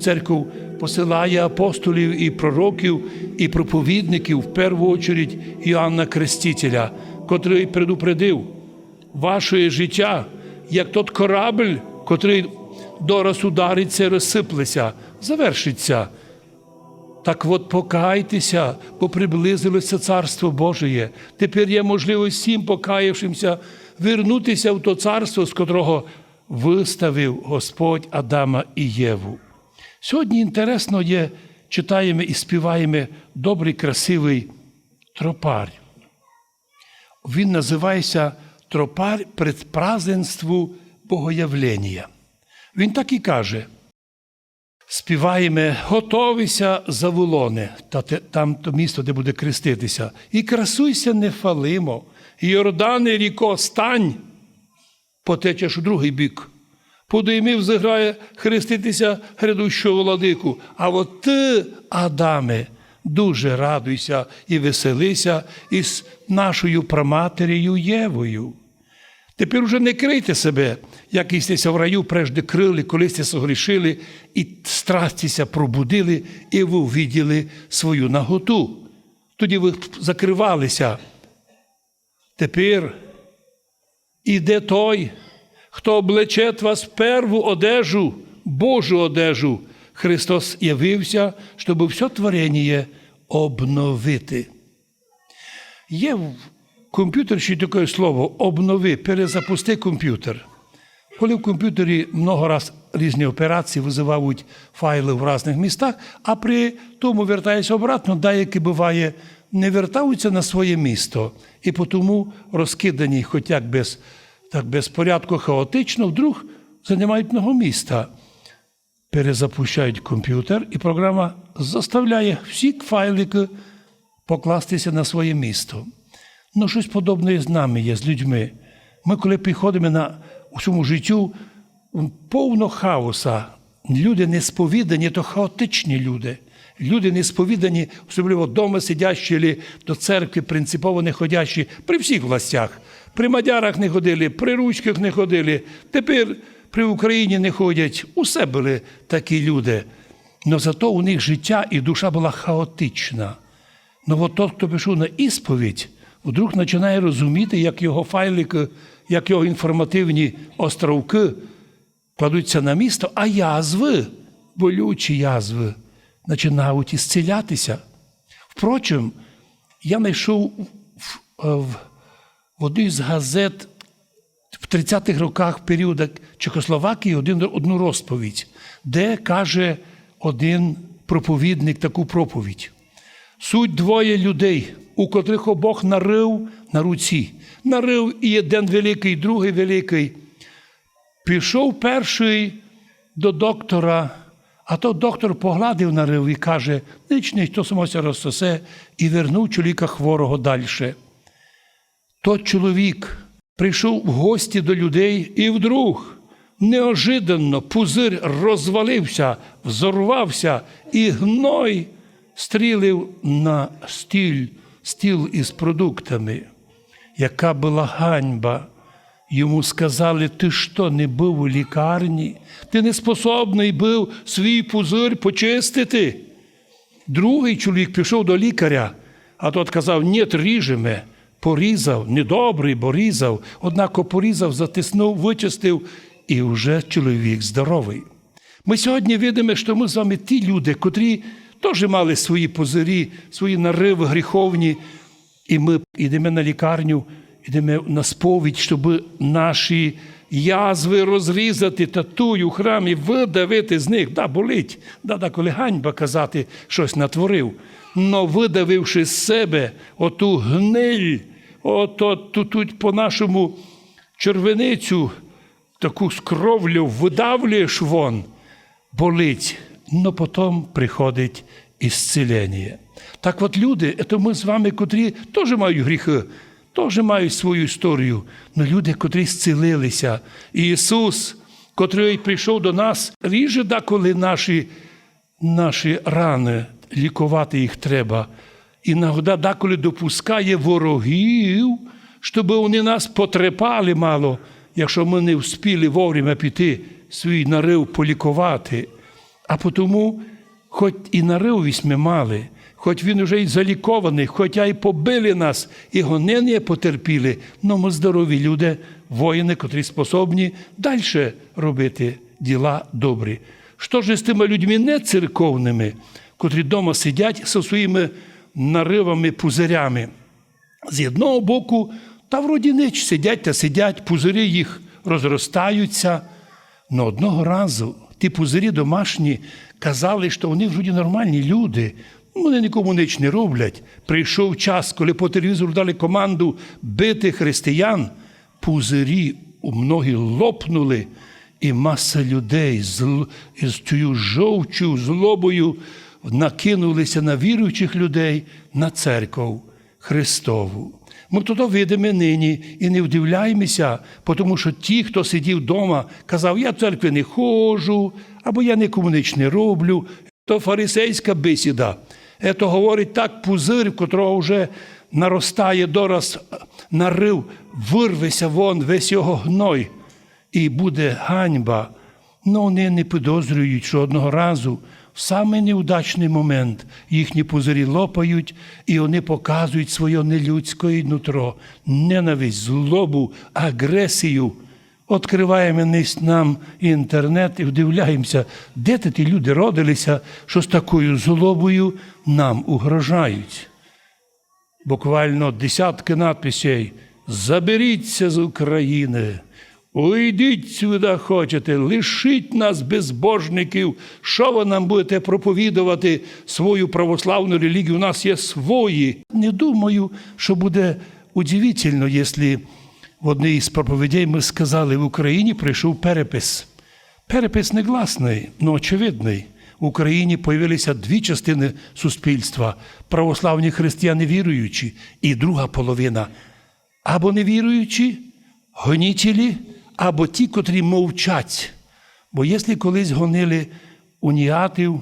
Церков посилає апостолів і пророків, і проповідників, в першу чергу Іоанна Крестителя, котрий предупредив ваше життя, як тот корабль, котрий дораз удариться, розсиплеться, завершиться. Так от покайтеся, бо приблизилося Царство Божеє. Тепер є можливість всім покаявшимся вернутися в то царство, з котрого виставив Господь Адама і Єву. Сьогодні інтересно є, читаємо і співаємо добрий, красивий тропар. Він називається Тропар предпразденству Богоявлення. Він так і каже: співаємо, готовися заволони, та те- там то місто, де буде креститися, і красуйся нефалимо, Йордане ріко, стань, потечеш у другий бік. Подоймів зіграє хреститися грядущого владику. А от ти, Адаме, дуже радуйся і веселися із нашою праматерію Євою. Тепер уже не крийте себе, як істеся в раю прежде крили, колись согрішили, і страстіся пробудили, і ви увиділи свою наготу. Тоді ви закривалися. Тепер іде той, хто облече вас перву одежу, Божу одежу. Христос явився, щоб все творення обновити. Є в комп'ютерші таке слово обнови, перезапусти комп'ютер. Коли в комп'ютері много раз різні операції визивають файли в різних містах, а при тому вертаються обратно, деякі буває, не вертаються на своє місто. І тому розкидані, хоч як без, так без порядку хаотично, вдруг займають много міста. Перезапущають комп'ютер, і програма заставляє всі файлики покластися на своє місто. Ну, щось подобне з нами є, з людьми. Ми, коли приходимо на у цьому життю повно хаоса, люди не сповідані, то хаотичні люди. Люди не сповідані, особливо вдома сидячі, до церкви принципово не ходячі, при всіх властях. При мадярах не ходили, при ручках не ходили. Тепер при Україні не ходять. Усе були такі люди. Но зато у них життя і душа була хаотична. Ну от тот, хто пішов на ісповідь, вдруг починає розуміти, як його файлики, як його інформативні островки кладуться на місто, а язви, болючі язви, починають ісцілятися. Впрочем, я знайшов в, в одній з газет в 30-х роках періоду Чехословакії один, одну розповідь, де каже один проповідник таку проповідь. Суть двоє людей, у котрих обох нарив на руці. Нарив і один великий, другий великий. Пішов перший до доктора, а то доктор погладив нарив і каже, ніч ніч, то самося розсосе, і вернув чоловіка хворого далі. Тот чоловік прийшов в гості до людей і вдруг неожиданно пузир розвалився, взорвався, і гной стрілив на стіль, стіл із продуктами. Яка була ганьба. Йому сказали, ти що, не був у лікарні? Ти не способний був свій пузир почистити. Другий чоловік пішов до лікаря, а тот казав, ні, ріжеме. Порізав, недобрий, бо різав, однако порізав, затиснув, вичистив, і вже чоловік здоровий. Ми сьогодні видимо, що ми з вами ті люди, котрі теж мали свої позирі, свої нариви гріховні, і ми йдемо на лікарню, йдемо на сповідь, щоб наші язви розрізати, татую, храмі, видавити з них. Да, болить, да, да, коли ганьба казати, щось натворив. Но видавивши з себе оту гниль, ото тут, тут по-нашому червеницю, таку скровлю видавлюєш вон, болить, но потім приходить ісцілення. Так от люди, це ми з вами, котрі теж мають гріхи, теж мають свою історію, але люди, котрі зцілилися. І Ісус, котрий прийшов до нас, ріже деколи наші, наші рани, лікувати їх треба. І нагода деколи допускає ворогів, щоб вони нас потрепали мало, якщо ми не вспіли вовремя піти свій нарив полікувати. А потому, хоч і наривість ми мали, хоч він уже й залікований, хоча й побили нас, і гонення потерпіли, но ми здорові люди, воїни, котрі способні далі робити діла добрі. Що ж з тими людьми не церковними, котрі вдома сидять зі своїми наривами, пузирями? З одного боку, та вроді ніч сидять та сидять, пузирі їх розростаються. Но одного разу ті пузирі домашні казали, що вони вроді нормальні люди, вони нікому ніч не роблять. Прийшов час, коли по телевізору дали команду бити християн, пузирі у многі лопнули, і маса людей з, із цією жовчою злобою накинулися на віруючих людей на церкву Христову. Ми то видимо нині і не вдивляємося, тому що ті, хто сидів вдома, казав, я в церкві не ходжу, або я нікому ніч не роблю. То фарисейська бесіда. Ето говорить так пузир, котрого вже наростає дораз нарив, вирвеся вон весь його гной, і буде ганьба. Ну, вони не підозрюють, що одного разу в самий неудачний момент їхні пузирі лопають, і вони показують своє нелюдське нутро, ненависть, злобу, агресію. Откриваємо нам інтернет і вдивляємося, де ті люди родилися, що з такою злобою нам угрожають. Буквально десятки надписей Заберіться з України, уйдіть сюди хочете, лишіть нас безбожників. Що ви нам будете проповідувати свою православну релігію? У нас є свої. Не думаю, що буде удивительно, якщо в одній із проповідей ми сказали, в Україні прийшов перепис. Перепис негласний, але очевидний. В Україні появилися дві частини суспільства: православні християни віруючі, і друга половина або невіруючі, гонітелі, або ті, котрі мовчать. Бо якщо колись гонили уніатів,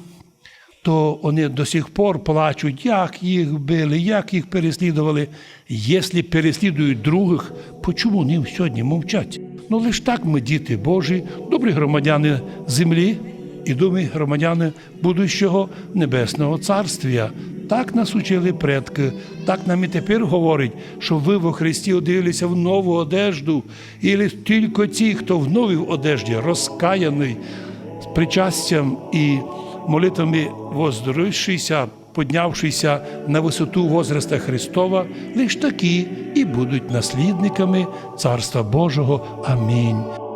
то вони до сих пор плачуть, як їх били, як їх переслідували. Якщо переслідують других, почому вони сьогодні мовчать? Ну лише так ми, діти Божі, добрі громадяни землі і думі громадяни будущого Небесного Царствія. Так нас учили предки, так нам і тепер говорять, що ви во Христі оділися в нову одежду, і тільки ті, хто в новій одежді, розкаяний, з причастям і молитвами воздоровившися, поднявшися на висоту возраста Христова, лиш такі і будуть наслідниками Царства Божого. Амінь.